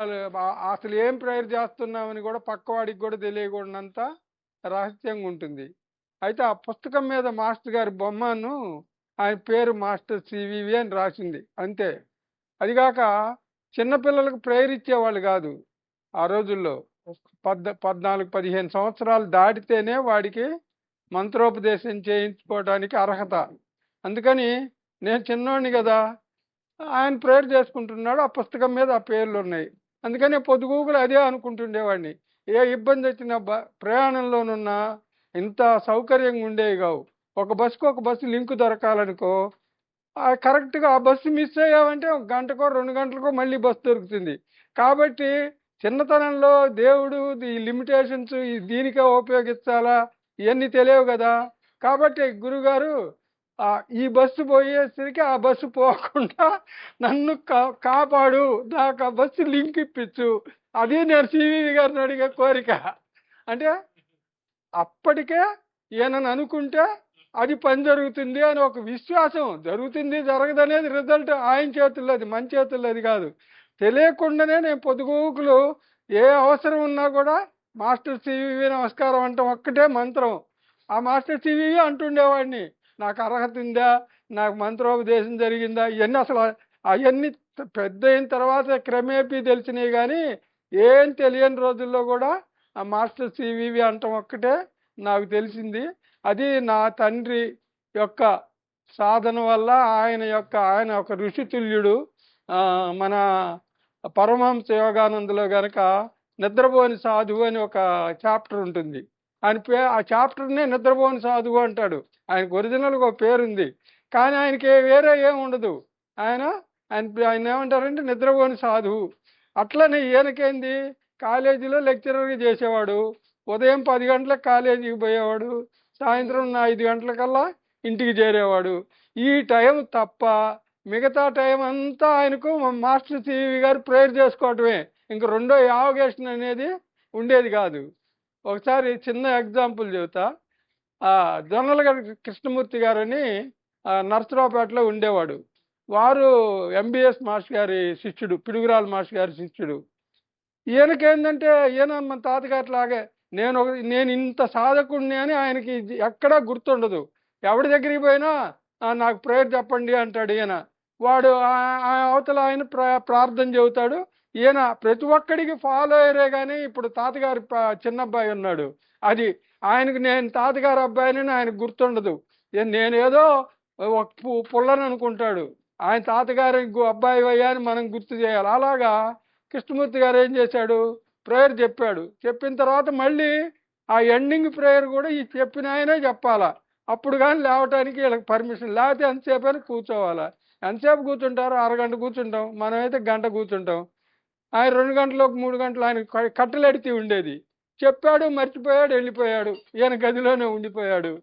అసలు ఏం ప్రేయర్ చేస్తున్నామని కూడా పక్కవాడికి కూడా తెలియకూడనంత రహస్యంగా ఉంటుంది. అయితే ఆ పుస్తకం మీద మాస్టర్ గారి బొమ్మను ఆయన పేరు మాస్టర్ సివివి అని రాసింది. అంతే. అదిగాక చిన్నపిల్లలకు ప్రేయర్ ఇచ్చేవాళ్ళు కాదు ఆ రోజుల్లో. పద్ పద్నాలుగు పదిహేను సంవత్సరాలు దాటితేనే వాడికి మంత్రోపదేశం చేయించుకోవడానికి అర్హత. అందుకని నేను చిన్నోడిని కదా ఆయన ప్రేయర్ చేసుకుంటున్నాడు ఆ పుస్తకం మీద ఆ పేర్లు ఉన్నాయి. అందుకనే పొద్దుగూకులు అదే అనుకుంటుండేవాడిని. ఏ ఇబ్బంది వచ్చినా బ ప్రయాణంలోనున్నా ఇంత సౌకర్యంగా ఉండేవి కావు. ఒక బస్సుకు ఒక బస్సు లింక్ దొరకాలనుకో కరెక్ట్గా ఆ బస్సు మిస్ అయ్యామంటే ఒక గంటకో రెండు గంటలకో మళ్ళీ బస్సు దొరుకుతుంది. కాబట్టి చిన్నతనంలో దేవుడు ఈ లిమిటేషన్స్ దీనికే ఉపయోగించాలా? ఇవన్నీ తెలియవు కదా. కాబట్టి గురుగారు ఈ బస్సు పోయేసరికి ఆ బస్సు పోకుండా నన్ను కా కాపాడు. నాకు ఆ బస్సు లింక్ ఇప్పించు అది నేను సివివి గారిని అడిగే కోరిక. అంటే అప్పటికే ఈయనని అనుకుంటే అది పని జరుగుతుంది అని ఒక విశ్వాసం. జరుగుతుంది జరగదనేది రిజల్ట్ ఆయన చేతుల్లో అది మన చేతుల్లో అది కాదు. తెలియకుండానే నేను పొదుగుకులు ఏ అవసరం ఉన్నా కూడా మాస్టర్ సివివి నమస్కారం అంటాం ఒక్కటే మంత్రం. ఆ మాస్టర్ సివివి అంటుండేవాడిని. నాకు అర్హత ఉందా? నాకు మంత్రోపదేశం జరిగిందా? ఇవన్నీ అసలు అవన్నీ పెద్ద అయిన తర్వాత క్రమేపీ తెలిసినాయి కానీ ఏం తెలియని రోజుల్లో కూడా ఆ మాస్టర్ సివివి అంటాం ఒక్కటే నాకు తెలిసింది. అది నా తండ్రి యొక్క సాధన వల్ల ఆయన యొక్క ఆయన ఒక ఋషితుల్యుడు మన పరమహంస యోగానందలో గనక నిద్రపోని సాధువు అని ఒక చాప్టర్ ఉంటుంది. ఆయన పే ఆ చాప్టర్నే నిద్రపోని సాధువు అంటాడు. ఆయనకు ఒరిజినల్గా ఒక పేరుంది. కానీ ఆయనకి వేరే ఏమి ఉండదు. ఆయన ఆయన ఆయన ఏమంటారంటే నిద్రపోని సాధువు. అట్లనే ఈయనకేంది? కాలేజీలో లెక్చరర్గా చేసేవాడు. ఉదయం పది గంటలకు కాలేజీకి పోయేవాడు. సాయంత్రం ఐదు గంటలకల్లా ఇంటికి చేరేవాడు. ఈ టైం తప్ప మిగతా టైం అంతా ఆయనకు మాస్టర్ సివి గారు ప్రేయర్ చేసుకోవటమే. ఇంక రెండో యావగేషన్ అనేది ఉండేది కాదు. ఒకసారి చిన్న ఎగ్జాంపుల్ చెబుతా. జనరల్ గారి కృష్ణమూర్తి గారని నర్సరావుపేటలో ఉండేవాడు. వారు ఎంబీఎస్ మాస్ గారి శిష్యుడు పిడుగురాల మాస్ గారి శిష్యుడు. ఈయనకేంటంటే ఈయన మన తాతగారిలాగే నేను ఒక నేను ఇంత సాధకుడిని అని ఆయనకి ఎక్కడా గుర్తుండదు. ఎవరి దగ్గరికి పోయినా నాకు ప్రేయర్ చెప్పండి అంటాడు ఈయన. వాడు ఆ- అవతల ఆయన ప్రార్థన చెబుతాడు. ఈయన ప్రతి ఒక్కడికి ఫాలో అయ్యరే కానీ ఇప్పుడు తాతగారి చిన్నబ్బాయి చిన్న అబ్బాయి ఉన్నాడు. అది ఆయనకు నేను తాతగారు అబ్బాయిని ఆయనకు గుర్తుండదు. నేనేదో ఒక పు- పుల్లని అనుకుంటాడు. ఆయన తాతగారి అబ్బాయి అయ్యా అని మనం గుర్తు చేయాలి. అలాగా కృష్ణమూర్తి గారు ఏం చేశాడు? ప్రేయర్ చెప్పాడు. చెప్పిన తర్వాత మళ్ళీ ఆ ఎండింగ్ ప్రేయర్ కూడా ఈ చెప్పిన ఆయనే చెప్పాలా. అప్పుడు కానీ లేవటానికి వీళ్ళకి పర్మిషన్ లేకపోతే ఎంతసేపు అయినా కూర్చోవాలా. ఎంతసేపు కూర్చుంటారు? అరగంట కూర్చుంటాం. మనమైతే గంట కూర్చుంటాం. ఆయన రెండు గంటలకు మూడు గంటలు ఆయన క- ఉండేది. చెప్పాడు మర్చిపోయాడు వెళ్ళిపోయాడు. ఈయన గదిలోనే ఉండిపోయాడు.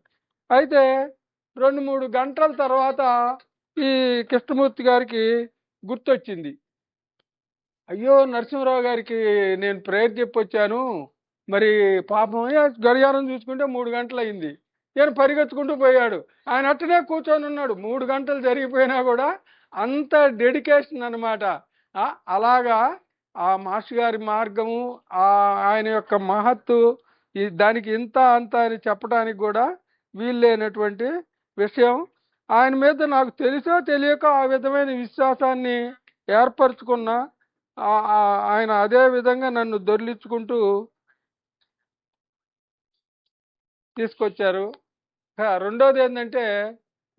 అయితే రెండు మూడు గంటల తర్వాత ఈ కృష్ణమూర్తి గారికి గుర్తొచ్చింది. అయ్యో నరసింహరావు గారికి నేను ప్రేయర్ చెప్పొచ్చాను. మరి పాపం గడియారం చూసుకుంటే మూడు గంటలు అయింది పరిగెత్తుకుంటూ పోయాడు. ఆయన అట్టనే కూర్చొని ఉన్నాడు. మూడు గంటలు జరిగిపోయినా కూడా అంత డెడికేషన్ అనమాట అలాగా ఆ మాస్టర్ గారి మార్గము ఆ ఆయన యొక్క మహత్తు ఈ దానికి ఇంత అంత అని చెప్పడానికి కూడా వీల్లేనటువంటి విషయం. ఆయన మీద నాకు తెలుసో తెలియక ఆ విధమైన విశ్వాసాన్ని ఏర్పరచుకున్న ఆయన అదే విధంగా నన్ను దొరిలించుకుంటూ తీసుకొచ్చారు. రెండోది ఏంటంటే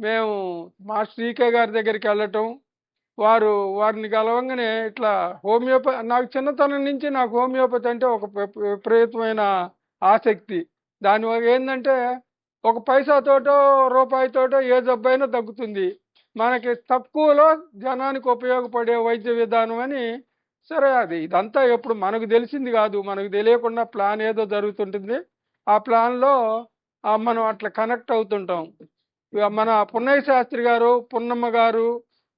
మేము మా శ్రీకే గారి దగ్గరికి వెళ్ళటం వారు వారిని కలవంగానే ఇట్లా హోమియోపతి నాకు చిన్నతనం నుంచి నాకు హోమియోపతి అంటే ఒక విపరీతమైన ఆసక్తి. దానివల్ల ఏంటంటే ఒక పైసాతోటో రూపాయితోటో ఏ జబ్బైనా తగ్గుతుంది. మనకి తక్కువలో జనానికి ఉపయోగపడే వైద్య విధానం అని సరే అది. ఇదంతా ఎప్పుడు మనకు తెలిసింది కాదు. మనకు తెలియకుండా ప్లాన్ ఏదో జరుగుతుంటుంది. ఆ ప్లాన్లో మనం అట్లా కనెక్ట్ అవుతుంటాం. ఇక మన పున్నయ్య శాస్త్రి గారు పున్నమ్మ గారు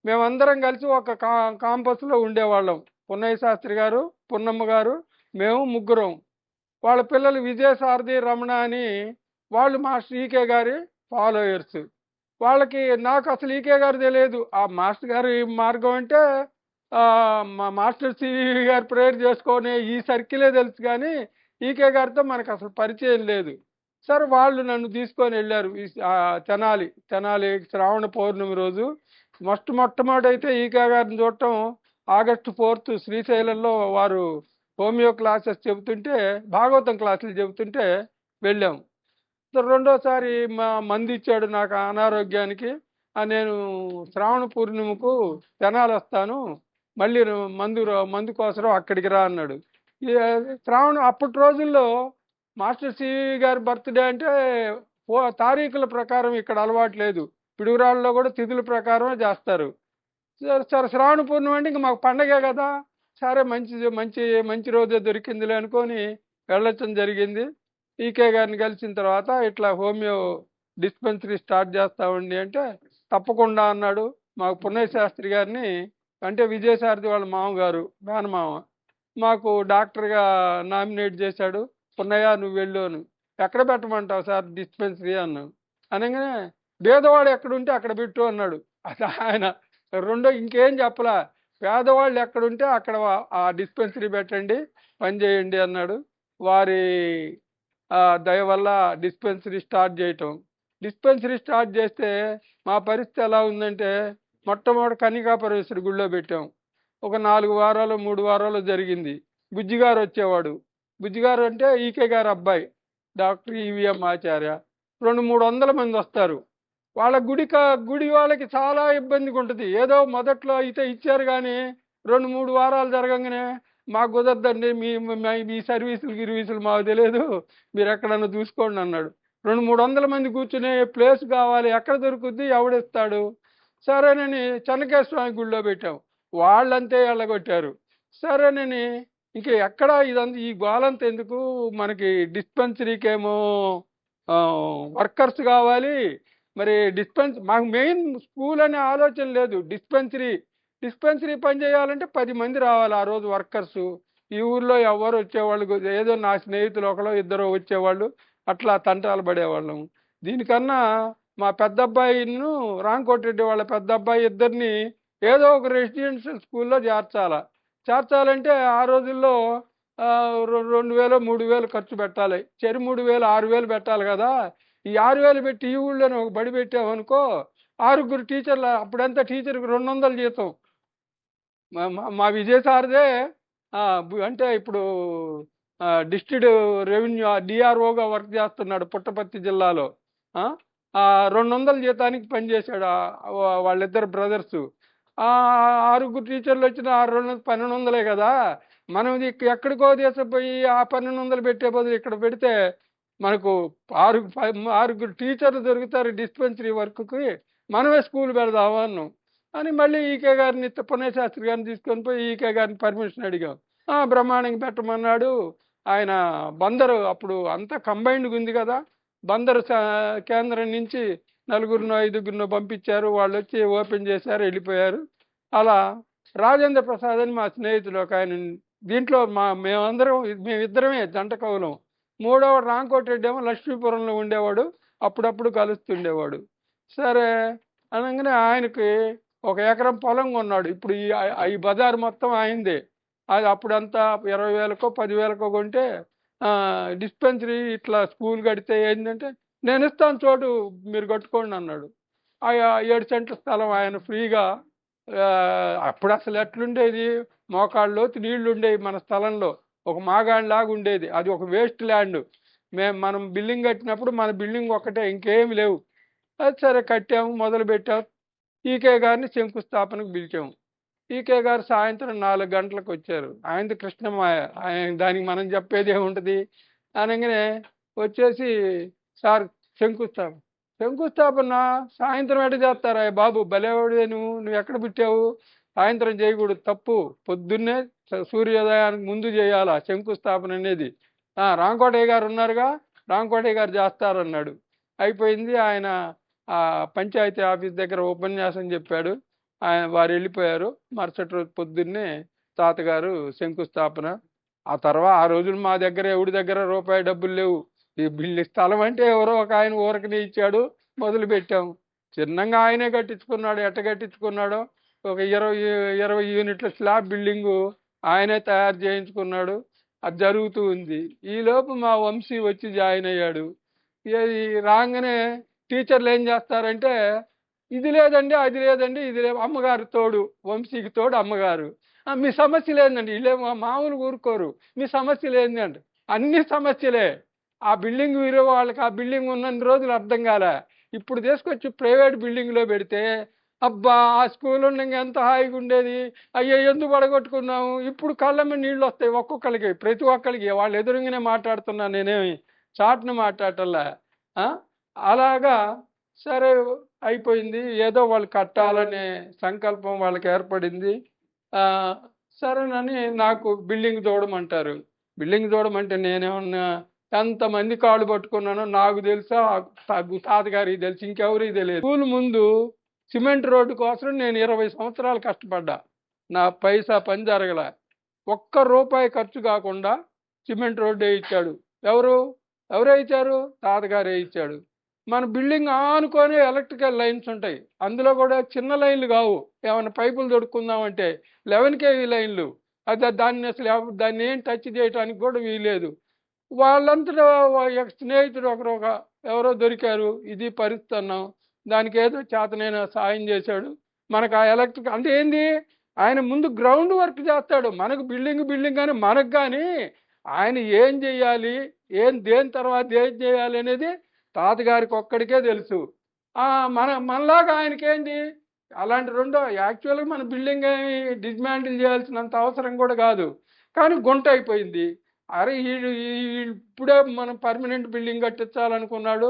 మేమందరం కలిసి ఒక కా కాంపస్లో ఉండేవాళ్ళం. పున్నయ్య శాస్త్రి గారు పున్నమ్మ గారు మేము ముగ్గురం. వాళ్ళ పిల్లలు విజయసారథి రమణ అని వాళ్ళు మాస్టర్ ఈకే గారి ఫాలోయర్స్. వాళ్ళకి నాకు అసలు ఈకే గారు తెలియదు. ఆ మాస్టర్ గారి మార్గం అంటే మా మాస్టర్ సివి గారు ప్రేయర్ చేసుకొని ఈ సర్కిలే తెలుసు కానీ ఈకే గారితో మనకు అసలు పరిచయం లేదు. సరే వాళ్ళు నన్ను తీసుకొని వెళ్ళారు. తెనాలి. తెనాలి శ్రావణ పౌర్ణమి రోజు మొట్ట మొట్టమొదటి అయితే గారిని చూడటం ఆగస్టు ఫోర్త్ శ్రీశైలంలో వారు హోమియో క్లాసెస్ చెబుతుంటే భాగవతం క్లాసులు చెబుతుంటే వెళ్ళాం. రెండోసారి మా మంది ఇచ్చాడు నాకు అనారోగ్యానికి. నేను శ్రావణ పూర్ణిమకు తెనాలి వస్తాను మళ్ళీ మందు మందు కోసం అక్కడికి రా అన్నాడు. శ్రావణ అప్పటి రోజుల్లో మాస్టర్ సివి గారి బర్త్డే అంటే తారీఖుల ప్రకారం ఇక్కడ అలవాటు లేదు. పిడుగురాళ్ళలో కూడా తిథుల ప్రకారమే చేస్తారు. సరే సరే శ్రావణ పూర్ణిమ అంటే ఇంక మాకు పండగే కదా. సరే మంచి మంచి మంచి రోజే దొరికిందిలే అనుకొని వెళ్ళొచ్చడం జరిగింది. ఈకే గారిని కలిసిన తర్వాత ఇట్లా హోమియో డిస్పెన్సరీ స్టార్ట్ చేస్తామండి అంటే తప్పకుండా అన్నాడు మాకు పుణ్యశాస్త్రి గారిని. అంటే విజయసారథి వాళ్ళ మామగారు మేనమామ. మాకు డాక్టర్గా నామినేట్ చేశాడు. పున్నయ్య నువ్వు వెళ్ళు అని. ఎక్కడ పెట్టమంటావు సార్ డిస్పెన్సరీ అన్నాను అనగానే పేదవాడు ఎక్కడుంటే అక్కడ పెట్టు అన్నాడు. అది ఆయన రెండో ఇంకేం చెప్పలా? పేదవాళ్ళు ఎక్కడుంటే అక్కడ ఆ డిస్పెన్సరీ పెట్టండి పని చేయండి అన్నాడు. వారి ఆ, దయ వల్ల డిస్పెన్సరీ స్టార్ట్ చేయటం. డిస్పెన్సరీ స్టార్ట్ చేస్తే మా పరిస్థితి ఎలా ఉందంటే మొట్టమొదటి కనికాపరమేశ్వరి గుళ్ళో పెట్టాం. ఒక నాలుగు వారాలు మూడు వారాలు జరిగింది. బుజ్జిగారు వచ్చేవాడు. బుజ్జిగారు అంటే ఈకే గారు అబ్బాయి డాక్టర్ ఈవిఎం ఆచార్య. రెండు మూడు వందల మంది వస్తారు. వాళ్ళ గుడి గుడి వాళ్ళకి చాలా ఇబ్బందిగా ఉంటుంది. ఏదో మొదట్లో అయితే ఇచ్చారు కానీ రెండు మూడు వారాలు జరగంగానే మాకు కుదరదండి. మీ మీ- సర్వీసులు గిర్వీసులు మాకు తెలియదు. మీరు ఎక్కడన్నా చూసుకోండి అన్నాడు. రెండు మూడు వందల మంది కూర్చునే ప్లేస్ కావాలి ఎక్కడ దొరుకుద్ది ఎవడిస్తాడు? సరేనని చెన్నకేశ్వర స్వామి గుడిలో పెట్టాం. వాళ్ళంతే ఎళ్ళగొట్టారు. సరేనని ఇంక ఎక్కడ ఇదంతా ఈ గోలంత ఎందుకు? మనకి డిస్పెన్సరీకేమో వర్కర్స్ కావాలి మరి డిస్పెన్స్ మాకు మెయిన్ స్కూల్ అనే ఆలోచన లేదు. డిస్పెన్సరీ డిస్పెన్సరీ పని చేయాలంటే పది మంది రావాలి ఆ రోజు వర్కర్స్. ఈ ఊర్లో ఎవరు వచ్చేవాళ్ళు ఏదో నా స్నేహితులు ఒకరు ఇద్దరు వచ్చేవాళ్ళు అట్లా తంటాలు పడేవాళ్ళం. దీనికన్నా మా పెద్ద అబ్బాయిను రాంకోటిరెడ్డి వాళ్ళ పెద్ద అబ్బాయి ఇద్దరిని ఏదో ఒక రెసిడెన్షియల్ స్కూల్లో చేర్చాల. చేర్చాలంటే ఆ రోజుల్లో రెండు వేలు మూడు వేలు ఖర్చు పెట్టాలి. చెరి మూడు వేలు ఆరు వేలు పెట్టాలి కదా. ఈ ఆరు వేలు పెట్టి ఈ ఊళ్ళోనే ఒక బడి పెట్టామనుకో ఆరుగురు టీచర్లు అప్పుడంతా టీచర్కి రెండు వందలు జీతం. మా- మా- సార్దే అంటే ఇప్పుడు డిస్ట్రిక్ట్ రెవెన్యూ డిఆర్ఓగా వర్క్ చేస్తున్నాడు పుట్టపర్తి జిల్లాలో. రెండు వందల జీతానికి పనిచేశాడు వాళ్ళిద్దరు బ్రదర్స్. ఆరుగురు టీచర్లు వచ్చిన ఆరు రెండు పన్నెండు వందలే కదా. మనం ఎక్కడికో తీసుకుపోయి ఆ పన్నెండు వందలు పెట్టే బదులు ఇక్కడ పెడితే మనకు ఆరు ఆరుగురు టీచర్లు దొరుకుతారు డిస్పెన్సరీ వర్క్కి. మనమే స్కూల్ పెడదాము అన్నాం. అని మళ్ళీ ఈకే గారిని పుణ్య శాస్త్రి గారిని తీసుకొని పోయి ఈకే గారిని పర్మిషన్ అడిగాం. బ్రహ్మాండంగా పెట్టమన్నాడు. ఆయన బందరు అప్పుడు అంతా కంబైన్డ్గా ఉంది కదా. బందరు కేంద్రం నుంచి నలుగురినో ఐదుగురినో పంపించారు. వాళ్ళు వచ్చి ఓపెన్ చేశారు వెళ్ళిపోయారు. అలా రాజేంద్ర ప్రసాద్ అని మా స్నేహితులు ఒక ఆయన దీంట్లో మా మేమందరం మేమిద్దరమే జంట కవులం. మూడవ రాంకోటిరెడ్డి ఏమో లక్ష్మీపురంలో ఉండేవాడు అప్పుడప్పుడు కలుస్తుండేవాడు. సరే అనగానే ఆయనకి ఒక ఎకరం పొలం కొన్నాడు. ఇప్పుడు ఈ ఈ బజార్ మొత్తం ఆయనదే. అది అప్పుడంతా ఇరవై వేలకో పదివేలకో కొంటే డిస్పెన్సరీ ఇట్లా స్కూల్ కడితే ఏంటంటే నేను ఇస్తాను చోటు మీరు కట్టుకోండి అన్నాడు. ఆ ఏడు సెంట్ల స్థలం ఆయన ఫ్రీగా అప్పుడు అసలు ఎట్లుండేది? మోకాళ్ళు నీళ్ళు ఉండేవి మన స్థలంలో. ఒక మాగాణ్ లాగా ఉండేది. అది ఒక వేస్ట్ ల్యాండ్ మేము మనం బిల్డింగ్ కట్టినప్పుడు మన బిల్డింగ్ ఒక్కటే ఇంకేమి లేవు. అది సరే కట్టాము మొదలు పెట్టాము ఈకే గారిని శంకుస్థాపనకు పిలిచాము. ఈకే గారు సాయంత్రం నాలుగు గంటలకు వచ్చారు. ఆయనది కృష్ణమాయ. ఆయన దానికి మనం చెప్పేది ఏముంటుంది? అనగానే వచ్చేసి సార్ శంకుస్థాపన. శంకుస్థాపన సాయంత్రం ఎట చేస్తారా బాబు? భలేవాడే నువ్వు నువ్వు ఎక్కడ పుట్టావు? సాయంత్రం చేయకూడదు. తప్పు. పొద్దున్నే సూర్యోదయానికి ముందు చేయాలా? శంకుస్థాపన అనేది. రాంకోటయ్య గారు ఉన్నారుగా? రాంకోటయ్య గారు చేస్తారన్నాడు. అయిపోయింది. ఆయన పంచాయతీ ఆఫీస్ దగ్గర ఉపన్యాసం చెప్పాడు. ఆయన వారు వెళ్ళిపోయారు. మరుసటి రోజు పొద్దున్నే తాతగారు శంకుస్థాపన. ఆ తర్వాత ఆ రోజులు మా దగ్గర ఎవడి దగ్గర రూపాయి డబ్బులు లేవు. ఈ బిల్లు స్థలం అంటే ఎవరో ఒక ఆయన ఊరకనే ఇచ్చాడు. మొదలు పెట్టాము చిన్నంగా ఆయనే కట్టించుకున్నాడు. ఎట్ట కట్టించుకున్నాడో? ఒక ఇరవై ఇరవై యూనిట్ల స్లాబ్ బిల్డింగు ఆయనే తయారు చేయించుకున్నాడు. అది జరుగుతూ ఉంది. ఈలోపు మా వంశీ వచ్చి జాయిన్ అయ్యాడు. ఇది రాగానే టీచర్లు ఏం చేస్తారంటే ఇది లేదండి అది లేదండి ఇది లేదు అమ్మగారు తోడు వంశీకి తోడు అమ్మగారు. "ఆ, మీ సమస్య లేదండి వీళ్ళే మా- మామూలు ఊరుకోరు. మీ సమస్య లేదండి అన్ని సమస్యలే. ఆ బిల్డింగ్ వీరు వాళ్ళకి ఆ బిల్డింగ్ ఉన్నన్ని రోజులు అర్థం కాలే. ఇప్పుడు తీసుకొచ్చి ప్రైవేట్ బిల్డింగ్లో పెడితే అబ్బా ఆ స్కూల్ ఉండగా ఎంత హాయిగా ఉండేది? అయ్యో ఎందుకు పడగొట్టుకున్నాము ఇప్పుడు కళ్ళ మీద నీళ్ళు వస్తాయి ఒక్కొక్కరికి ప్రతి ఒక్కరికి వాళ్ళు ఎదురుగానే మాట్లాడుతున్నా నేనేమి చాటును మాట్లాడటల్లా అలాగా సరే అయిపోయింది. ఏదో వాళ్ళు కట్టాలనే సంకల్పం వాళ్ళకి ఏర్పడింది. సరేనని నాకు బిల్డింగ్ చూడమంటారు బిల్డింగ్ చూడమంటే నేనేమన్నా ఎంతమంది కాళ్ళు పట్టుకున్నానో నాకు తెలుసా తాతగారికి తెలుసు ఇంకెవరికి తెలియదు. స్కూల్ ముందు సిమెంట్ రోడ్డు కోసం నేను ఇరవై సంవత్సరాలు కష్టపడ్డా. నా పైసా పని జరగల. ఒక్క రూపాయి ఖర్చు కాకుండా సిమెంట్ రోడ్డు వేయించాడు ఎవరు? ఎవరే ఇచ్చారు? తాతగారు వేయించాడు మన బిల్డింగ్ ఆనుకొని ఎలక్ట్రికల్ లైన్స్ ఉంటాయి. అందులో కూడా చిన్న లైన్లు కావు. ఏమైనా పైపులు దొడుక్కుందామంటే లెవెన్ కేవీ లైన్లు. అది దాన్ని అసలు దాన్ని ఏం టచ్ చేయడానికి కూడా వీలేదు వాళ్ళంతటా యొక్క స్నేహితుడు ఒకరు ఒక ఎవరో దొరికారు. ఇది పరిస్థితి అన్నాం. దానికి ఏదో చేతనైన సాయం చేశాడు. మనకు ఆ ఎలక్ట్రిక్ అంటే ఏంది? ఆయన ముందు గ్రౌండ్ వర్క్ చేస్తాడు. మనకు బిల్డింగ్ బిల్డింగ్ కానీ మనకు కానీ ఆయన ఏం చేయాలి ఏం దేని తర్వాత ఏం చేయాలి అనేది తాతగారికి ఒక్కడికే తెలుసు. మన మనలాగా ఆయనకేంది అలాంటి రెండో యాక్చువల్గా మన బిల్డింగ్ ఏమి డిస్మాంటిల్ చేయాల్సినంత అవసరం కూడా కాదు. కానీ గుంట అయిపోయింది. అరే ఈ ఇప్పుడే మనం పర్మనెంట్ బిల్డింగ్ కట్టించాలనుకున్నాడు.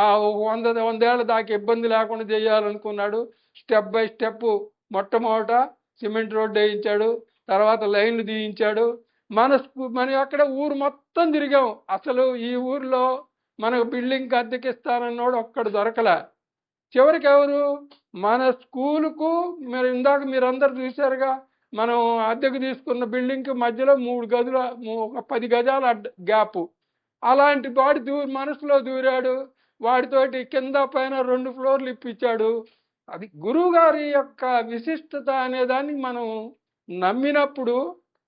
వంద వందేళ్ళ దాకా ఇబ్బంది లేకుండా చేయాలనుకున్నాడు. స్టెప్ బై స్టెప్ మొట్టమొదట సిమెంట్ రోడ్డు వేయించాడు. తర్వాత లైన్లు తీయించాడు. మన మనం అక్కడ ఊరు మొత్తం తిరిగాం. అసలు ఈ ఊర్లో మనకు బిల్డింగ్ అద్దెకిస్తానన్నోడు ఒక్కడు దొరకలే. చివరికి ఎవరు? మన స్కూలుకు మీరు ఇందాక మీరందరు చూశారుగా మనం అద్దెకు తీసుకున్న బిల్డింగ్కి మధ్యలో మూడు గదుల మూ- ఒక పది గజాల గ్యాపు గ్యాప్. అలాంటి వాడి దూ మనసులో దూరాడు. వాడితోటి కింద పైన రెండు ఫ్లోర్లు ఇప్పించాడు. అది గురువు గారి యొక్క విశిష్టత అనే దాన్ని మనం నమ్మినప్పుడు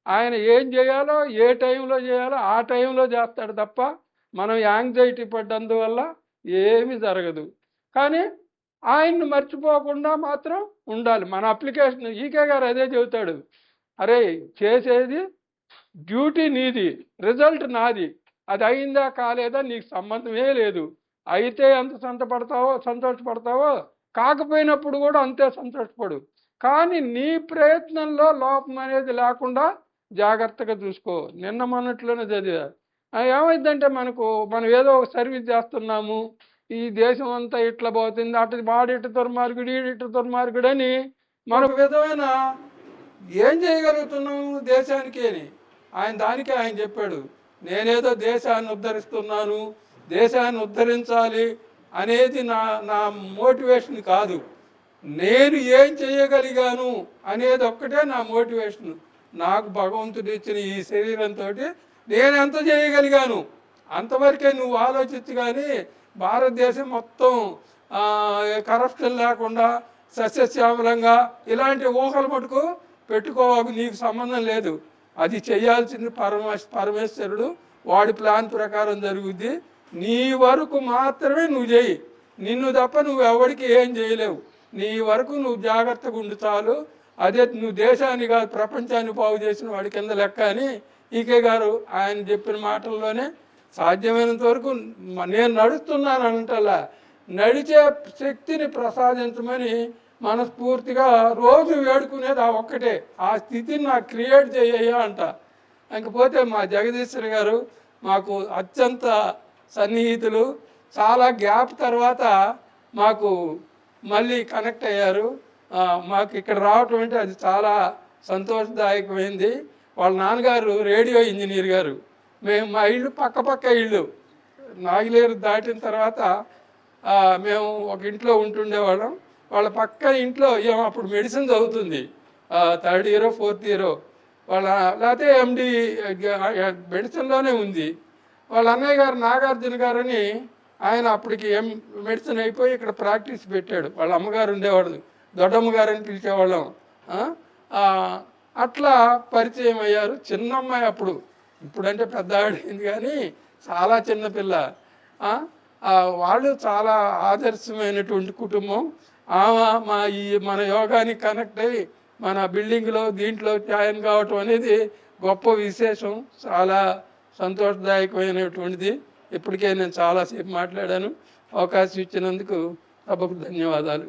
ఆయన ఏం చేయాలో ఏ టైంలో చేయాలో ఆ టైంలో చేస్తాడు తప్ప మనం యాంగ్జైటీ పడ్డందువల్ల ఏమీ జరగదు. కానీ ఆయన్ని మర్చిపోకుండా మాత్రం ఉండాలి. మన అప్లికేషన్ ఈకే గారు అదే చెబుతాడు. అరే చేసేది డ్యూటీ నీది రిజల్ట్ నాది. అది అయిందా కాలేదా నీకు సంబంధమే లేదు. అయితే ఎంత సంతపడతావో సంతోషపడతావో కాకపోయినప్పుడు కూడా అంతే సంతోషపడు. కానీ నీ ప్రయత్నంలో లోపం అనేది లేకుండా జాగ్రత్తగా చూసుకో. నిన్న మొన్నట్లోనే చదివా. ఏమైందంటే మనకు మనం ఏదో ఒక సర్వీస్ చేస్తున్నాము. ఈ దేశం అంతా ఇట్లా పోతుంది. అటు వాడు ఇటు దుర్మార్గుడు ఈడు ఇటు దుర్మార్గుడు అని మనకు విధమైన ఏం చేయగలుగుతున్నాము దేశానికి అని. ఆయన దానికే ఆయన చెప్పాడు. నేనేదో దేశాన్ని ఉద్ధరిస్తున్నాను. దేశాన్ని ఉద్ధరించాలి అనేది నా నా మోటివేషన్ కాదు. నేను ఏం చేయగలిగాను అనేది ఒక్కటే నా మోటివేషన్. నాకు భగవంతుడు ఇచ్చిన ఈ శరీరంతో నేను ఎంత చేయగలిగాను? అంతవరకే నువ్వు ఆలోచించు కానీ భారతదేశం మొత్తం కరప్షన్ లేకుండా సస్యశ్యామలంగా ఇలాంటి ఊహలు మటుకు పెట్టుకోవాలి నీకు సంబంధం లేదు. అది చేయాల్సింది పరమ పరమేశ్వరుడు. వాడి ప్లాన్ ప్రకారం జరుగుద్ది. నీ వరకు మాత్రమే నువ్వు చేయి. నిన్ను తప్ప నువ్వు ఎవరికి ఏం చేయలేవు. నీ వరకు నువ్వు జాగ్రత్తగా ఉండు చాలు. అదే నువ్వు దేశాన్ని కాదు ప్రపంచాన్ని బాగు చేసిన వాడి కింద లెక్క అని ఈకే గారు ఆయన చెప్పిన మాటల్లోనే సాధ్యమైనంత వరకు నేను నడుస్తున్నాను అంటలా నడిచే శక్తిని ప్రసాదించమని మనస్ఫూర్తిగా రోజు వేడుకునేది ఆ ఒక్కటే. ఆ స్థితిని నాకు క్రియేట్ చేయ అంట. ఇంకపోతే మా జగదీశ్వర్ గారు మాకు అత్యంత సన్నిహితులు. చాలా గ్యాప్ తర్వాత మాకు మళ్ళీ కనెక్ట్ అయ్యారు. మాకు ఇక్కడ రావటం అంటే అది చాలా సంతోషదాయకమైంది. వాళ్ళ నాన్నగారు రేడియో ఇంజనీర్ గారు. మేము మా ఇల్లు పక్క పక్క ఇల్లు. నాగిలేరు దాటిన తర్వాత మేము ఒక ఇంట్లో ఉంటుండేవాళ్ళం. వాళ్ళ పక్క ఇంట్లో ఏమో అప్పుడు మెడిసిన్ చదువుతుంది. థర్డ్ ఇయరో ఫోర్త్ ఇయరో. వాళ్ళ లేకపోతే ఎండి మెడిసిన్లోనే ఉంది. వాళ్ళ అన్నయ్య గారు నాగార్జున గారని ఆయన అప్పటికి ఎం మెడిసిన్ అయిపోయి ఇక్కడ ప్రాక్టీస్ పెట్టాడు. వాళ్ళ అమ్మగారు ఉండేవాడు దొడ్డమ్మ గారని పిలిచేవాళ్ళం. అట్లా పరిచయం అయ్యారు. చిన్న అమ్మాయి అప్పుడు. ఇప్పుడంటే పెద్ద ఆడింది కానీ చాలా చిన్నపిల్ల వాళ్ళు చాలా ఆదర్శమైనటువంటి కుటుంబం. ఆమె మా ఈ మన యోగానికి కనెక్ట్ అయ్యి మన బిల్డింగ్లో దీంట్లో జాయిన్ కావటం అనేది గొప్ప విశేషం. చాలా సంతోషదాయకమైనటువంటిది. ఇప్పటికే నేను చాలాసేపు మాట్లాడాను. అవకాశం ఇచ్చినందుకు సభకు ధన్యవాదాలు.